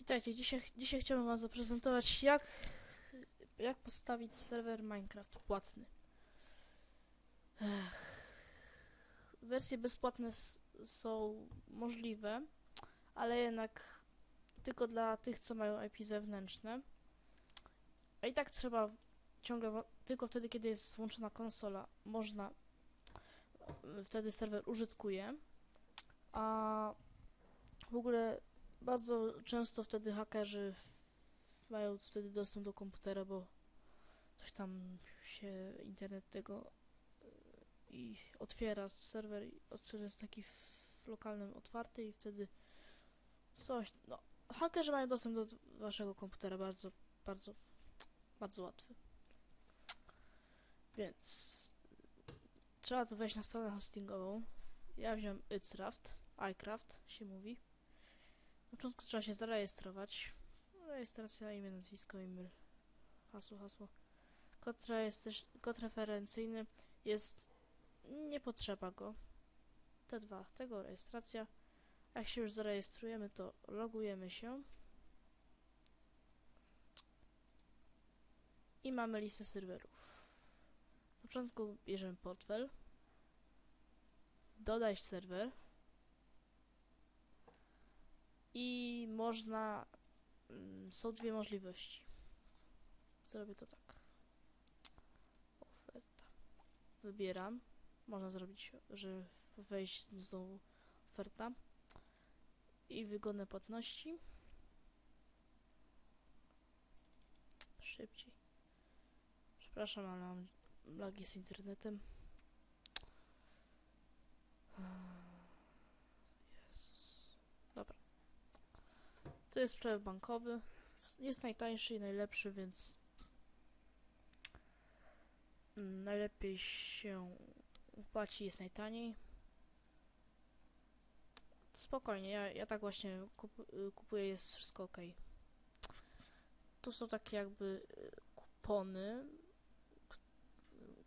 Witajcie, dzisiaj, dzisiaj chciałbym wam zaprezentować jak, jak postawić serwer Minecraft płatny. Ech. Wersje bezpłatne są możliwe, ale jednak tylko dla tych, co mają IP zewnętrzne. A i tak trzeba ciągle, tylko wtedy, kiedy jest włączona konsola, można, y, wtedy serwer użytkuje. A w ogóle bardzo często wtedy hakerzy mają wtedy dostęp do komputera, bo coś tam się internet tego y, i otwiera serwer, serwer jest taki w lokalnym otwarty i wtedy coś, no hakerzy mają dostęp do waszego komputera bardzo, bardzo, bardzo łatwy. Więc trzeba to wejść na stronę hostingową. Ja wziąłem iCraft, iCraft się mówi. Na początku trzeba się zarejestrować. Rejestracja, imię, nazwisko, e-mail, hasło, hasło. Kod, rejestrz- kod referencyjny jest... nie potrzeba go. Te dwa, tego rejestracja. Jak się już zarejestrujemy, to logujemy się. I mamy listę serwerów. Na początku bierzemy portfel. Dodaj serwer. I można. mm, Są dwie możliwości. Zrobię to tak. Oferta. Wybieram. Można zrobić, że wejść znowu oferta. I wygodne płatności. Szybciej. Przepraszam, ale mam lagi z internetem. Jezus. Dobra. To jest przelew bankowy. Jest najtańszy i najlepszy, więc najlepiej się płaci, jest najtaniej. Spokojnie, ja, ja tak właśnie kup, kupuję, jest wszystko ok. Tu są takie jakby y, kupony,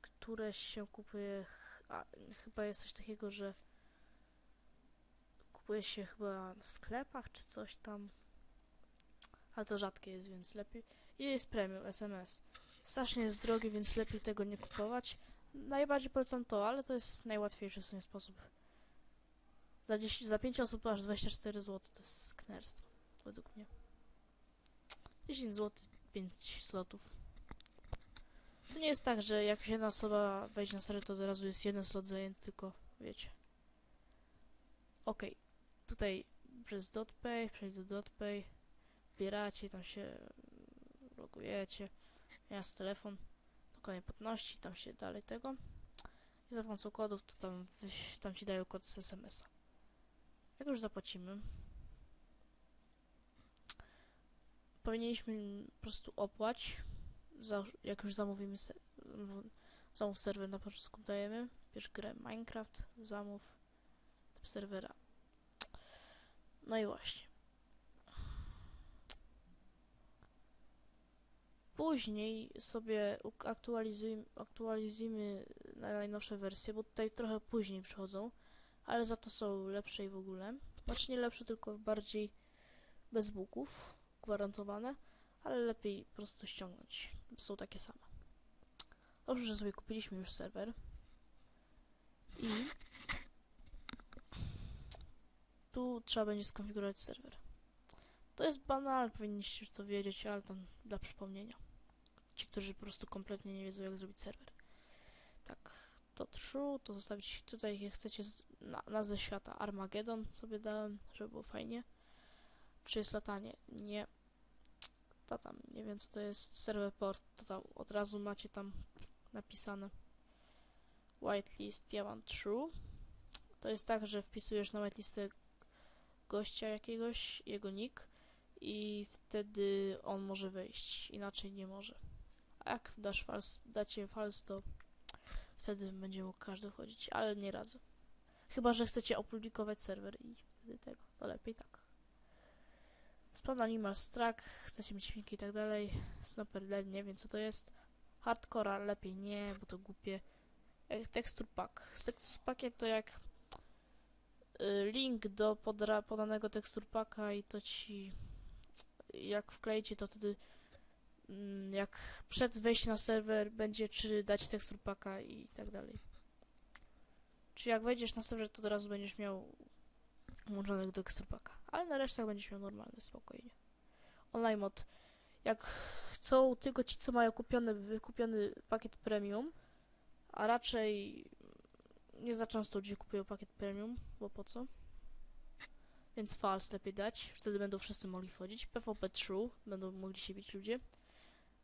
które się kupuje. A, chyba jest coś takiego, że kupuje się chyba w sklepach czy coś tam. Ale to rzadkie jest, więc lepiej. I jest premium SMS. Strasznie jest drogi, więc lepiej tego nie kupować. Najbardziej polecam to, ale to jest najłatwiejszy w sumie sposób. Za, 10, za 5 osób aż 24 zł to jest sknerstwo, według mnie. 10 zł, 5 slotów. To nie jest tak, że jak jedna osoba wejdzie na serwer, to od razu jest jeden slot zajęty, tylko wiecie. Okej, tutaj przez DotPay, przejść do DotPay, wbieracie, tam się logujecie, jest telefon, dokładnie płatności, tam się dalej tego. I za pomocą kodów, to tam, tam ci dają kod z SMS-a. Jak już zapłacimy, powinniśmy po prostu opłać, za, jak już zamówimy se, zamów- serwer na początku dajemy, wbierz grę Minecraft, zamów typ serwera. No i właśnie. Później sobie aktualizujemy na najnowsze wersje, bo tutaj trochę później przychodzą, ale za to są lepsze i w ogóle. Znaczy nie lepsze, tylko bardziej bez bugów, gwarantowane, ale lepiej po prostu ściągnąć. Są takie same. Dobrze, że sobie kupiliśmy już serwer. I tu trzeba będzie skonfigurować serwer. To jest banal, powinniście już to wiedzieć, ale tam dla przypomnienia. Ci, którzy po prostu kompletnie nie wiedzą, jak zrobić serwer. Tak, to true, to zostawić tutaj, jak chcecie na, nazwę świata Armageddon sobie dałem, żeby było fajnie. Czy jest latanie? Nie. To tam, nie wiem co to jest, server port, to tam od razu macie tam napisane. Whitelist, ja mam true. To jest tak, że wpisujesz na whitelistę gościa jakiegoś, jego nick i wtedy on może wejść, inaczej nie może. Jak dasz fals, dacie fals, to wtedy będzie mógł każdy wchodzić, ale nie radzę. Chyba, że chcecie opublikować serwer i wtedy tego, to lepiej tak. Spawn Animal Struck, chcecie mieć filmiki i tak dalej. Snapper Dead, nie wiem co to jest. Hardcora lepiej nie, bo to głupie. E, Texture Pack. Texture Packiem to jak y, link do podanego tekstur paka i to ci jak wkleicie, to wtedy jak przed wejściem na serwer będzie, czy dać tekstur i tak dalej. Czy jak wejdziesz na serwer, to od razu będziesz miał włączonego tekstur paka. Ale na resztach będziesz miał normalny, spokojnie. Online mod. Jak chcą tylko ci, co mają kupiony, wykupiony pakiet premium, a raczej nie za często ludzie kupują pakiet premium, bo po co? Więc false lepiej dać, wtedy będą wszyscy mogli wchodzić. PvP true, będą mogli się bić ludzie.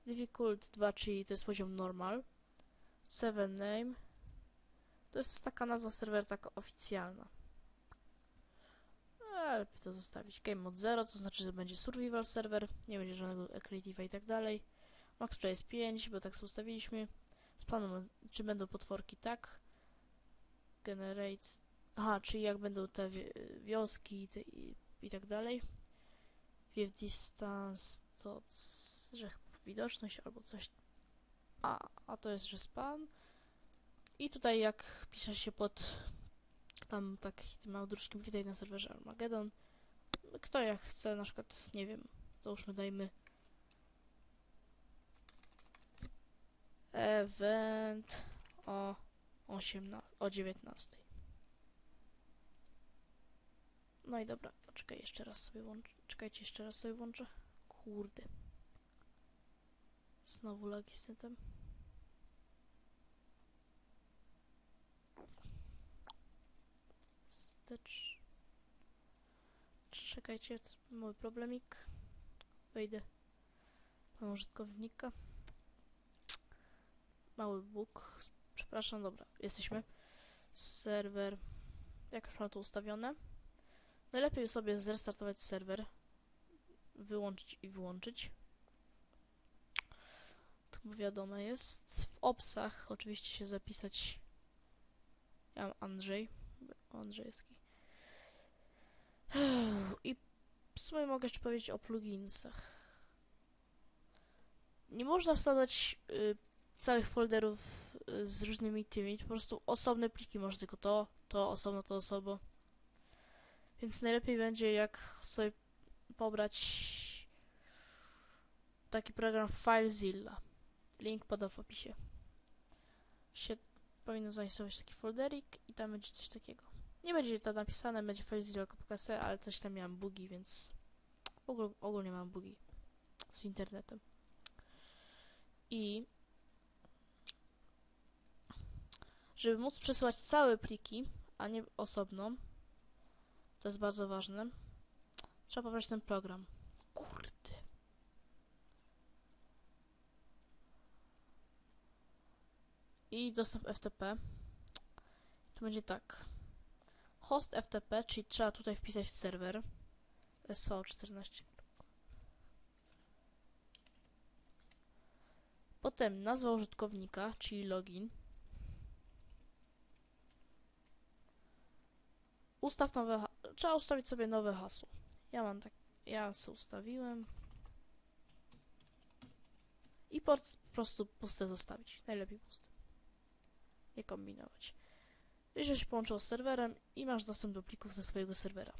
Difficult 2, czyli to jest poziom normal. 7 name. To jest taka nazwa serwera taka oficjalna. Ale lepiej to zostawić. Game mode 0, to znaczy, że będzie survival serwer, nie będzie żadnego creative'a i tak dalej. Max play jest 5, bo tak sobie ustawiliśmy. Spawn, czy będą potworki? Tak. Generate. Aha, czyli jak będą te wi wioski i, te, i, i tak dalej. View distance to że chyba widoczność albo coś. A, a to jest, że span. I tutaj jak pisze się pod tam tak tym małodruczkiem witaj na serwerze Armageddon. Kto jak chce, na przykład, nie wiem, załóżmy dajmy event o 18, o 19. No i dobra, poczekaj, jeszcze raz sobie włączę. Czekajcie, jeszcze raz sobie włączę. Kurde. Znowu lagi z tym. Wstecz. Czekajcie, to mały problemik. Wejdę. Mam użytkownika. Mały bóg. Przepraszam, dobra, jesteśmy. Serwer. Jak już mam to ustawione. Najlepiej sobie zrestartować serwer. Wyłączyć i wyłączyć. To wiadomo jest. W opsach oczywiście się zapisać. Ja mam Andrzej. Andrzejski. I w sumie mogę jeszcze powiedzieć o pluginsach. Nie można wsadzać y, całych folderów y, z różnymi tymi, po prostu osobne pliki można tylko to, to, osobno, to osobno. Więc najlepiej będzie jak sobie pobrać taki program FileZilla. Link podam w opisie. Się powinno zainstalować taki folderik i tam będzie coś takiego. Nie będzie to napisane, będzie FileZilla.pkc, ale coś tam miałem bugi, więc ogól, ogólnie mam bugi z internetem. I żeby móc przesyłać całe pliki, a nie osobno, to jest bardzo ważne, trzeba pobrać ten program. Kurde. I dostęp FTP. To będzie tak. Host FTP, czyli trzeba tutaj wpisać serwer SV14. Potem nazwa użytkownika, czyli login. Ustaw nowe. Trzeba ustawić sobie nowe hasło. Ja mam tak. Ja sobie ustawiłem. I po prostu puste zostawić. Najlepiej puste. Nie kombinować. Jeżeli się połączyło z serwerem i masz dostęp do plików ze swojego serwera.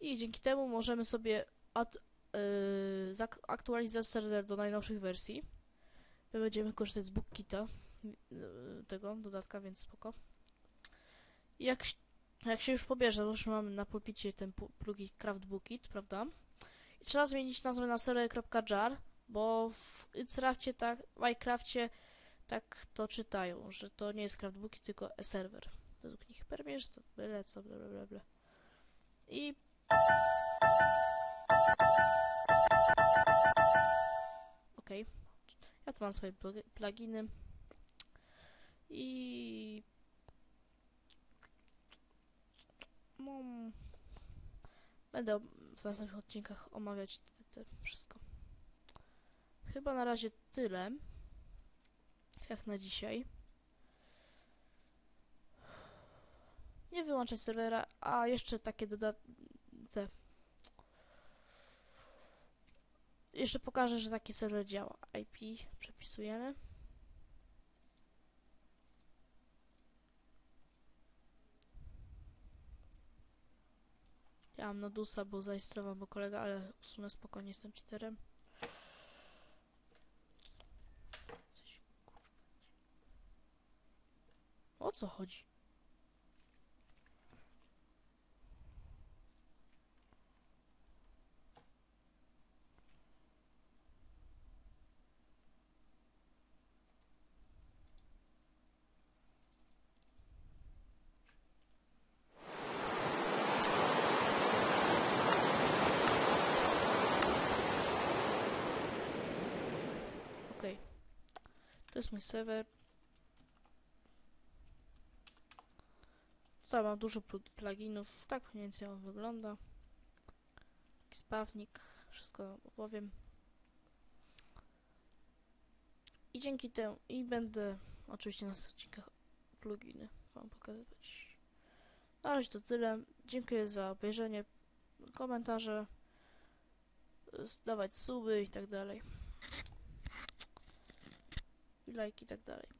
I dzięki temu możemy sobie yy, zaktualizować serwer do najnowszych wersji. My będziemy korzystać z BookKita, yy, tego dodatka, więc spoko. I jak, jak się już pobierze, bo już mamy na pulpicie ten plugin CraftBookit, prawda? I trzeba zmienić nazwę na server.jar, bo w Minecrafcie tak, w Minecrafcie tak to czytają, że to nie jest CraftBookit, tylko e-server. Według nich permiesz, to byle co, bla bla bla. I Okej. Ja tu mam swoje plug- pluginy. I mam będę w następnych odcinkach omawiać te, te wszystko. Chyba na razie tyle. Jak na dzisiaj. Nie wyłączać serwera, a jeszcze takie dodat... te... Jeszcze pokażę, że taki serwer działa. IP przepisujemy. Ja mam Nodusa, bo zarejestrował bo kolega, ale usunę spokojnie, jestem cheaterem. O co chodzi? To jest mój serwer. Tutaj mam dużo plu- pluginów. Tak mniej więcej on wygląda. Spawnik. Wszystko opowiem. I dzięki temu, i będę oczywiście na odcinkach pluginy wam pokazywać. Na razie to tyle. Dziękuję za obejrzenie, komentarze, dawać suby i tak dalej. I lajki i tak dalej.